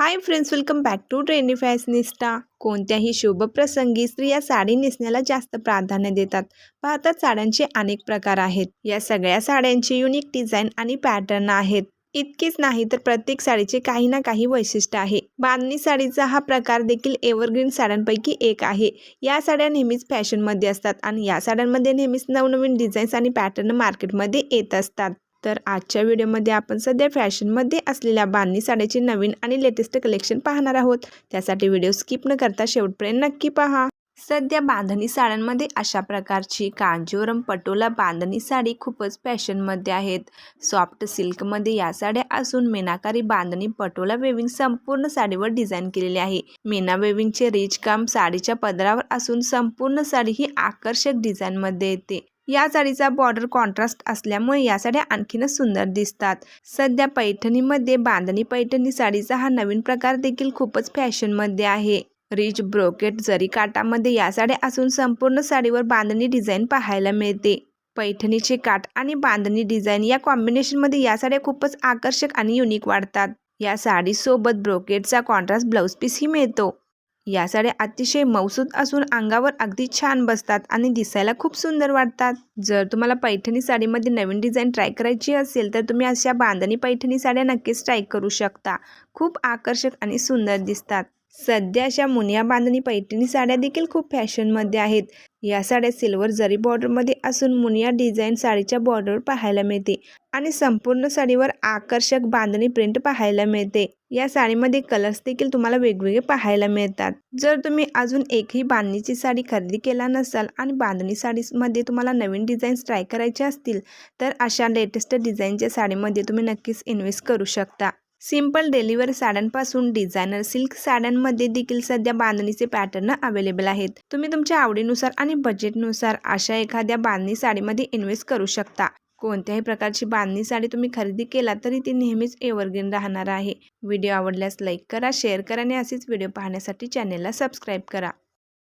Hi friends welcome back to trendy fashionista कोणत्याही शुभप्रसंगी स्त्रिया साडी नेसण्याला जास्त प्राधान्य देतात. भारतात साड्यांचे अनेक प्रकार आहेत. या सगळ्या साड्यांचे युनिक डिझाईन आणि पॅटर्न आहेत. इतकेच नाही तर प्रत्येक साडीचे काही ना काही वैशिष्ट्य आहे. बांधणी साडीचा हा प्रकार देखील एव्हरग्रीन साड्यांपैकी एक आहे. या साड्या नेहमीच फॅशनमध्ये असतात आणि या साड्यांमध्ये नेहमीच नवनवीन डिझाईन्स आणि पॅटर्न मार्केटमध्ये येत असतात. तर आजच्या व्हिडिओमध्ये आपण सध्या फॅशनमध्ये असलेल्या बांधणी साड्याचे नवीन आणि लेटेस्ट कलेक्शन पाहणार आहोत. त्यासाठी व्हिडिओ स्किप न करता शेवटपर्यंत नक्की पहा. सध्या बांधणी साड्यांमध्ये अशा प्रकारची कांजीवरम पटोला बांधणी साडी खूपच फॅशनमध्ये आहेत. सॉफ्ट सिल्कमध्ये या साड्या असून मेनाकारी बांधणी पटोला वेविंग संपूर्ण साडीवर डिझाईन केलेली आहे. मेना वेविंगचे रिच काम साडीच्या पदरावर असून संपूर्ण साडी ही आकर्षक डिझाईनमध्ये येते. या साडीचा बॉर्डर कॉन्ट्रास्ट असल्यामुळे या साड्या आणखीनच सुंदर दिसतात. सध्या पैठणीमध्ये बांधणी पैठणी साडीचा हा नवीन प्रकार देखील खूपच फॅशनमध्ये आहे. रिच ब्रोकेट जरी काटामध्ये या साड्या असून संपूर्ण साडीवर बांधणी डिझाईन पाहायला मिळते. पैठणीचे काठ आणि बांधणी डिझाईन या कॉम्बिनेशनमध्ये या साड्या खूपच आकर्षक आणि युनिक वाढतात. या साडीसोबत ब्रोकेटचा कॉन्ट्रास्ट ब्लाऊज पीसही मिळतो. या साड्या अतिशय मौसूद असून अंगावर अगदी छान बसतात आणि दिसायला खूप सुंदर वाटतात. जर तुम्हाला पैठणी साडीमध्ये नवीन डिझाईन ट्राय करायची असेल तर तुम्ही अशा बांधणी पैठणी साड्या नक्कीच ट्राय करू शकता. खूप आकर्षक आणि सुंदर दिसतात. सध्या अशा मुनिया बांधणी पैठणी साड्या देखील खूप फॅशनमध्ये आहेत. या साड्या सिल्वर जरी बॉर्डरमध्ये असून मुनिया डिझाईन साडीच्या बॉर्डरवर पाहायला मिळते आणि संपूर्ण साडीवर आकर्षक बांधणी प्रिंट पाहायला मिळते. या साडीमध्ये कलर्स देखील तुम्हाला वेगवेगळे पाहायला मिळतात. जर तुम्ही अजून एकही बांधणीची साडी खरेदी केला नसाल आणि बांधणी साडीमध्ये तुम्हाला नवीन डिझाईन्स ट्राय करायचे असतील तर अशा लेटेस्ट डिझाईनच्या साडीमध्ये तुम्ही नक्कीच इन्व्हेस्ट करू शकता. सिंपल डेलिव्हर साड्यांपासून डिझायनर सिल्क साड्यांमध्ये देखील सध्या बांधणीचे पॅटर्न अवेलेबल आहेत. तुम्ही तुमच्या आवडीनुसार आणि बजेटनुसार अशा एखाद्या बांधणी साडीमध्ये इन्व्हेस्ट करू शकता. कोणत्याही प्रकारची बांधणी साडी तुम्ही खरेदी केला तरी ती नेहमीच एव्हरग्रीन राहणार आहे. व्हिडिओ आवडल्यास लाईक करा शेअर करा आणि असेच व्हिडिओ पाहण्यासाठी चॅनेलला सबस्क्राईब करा.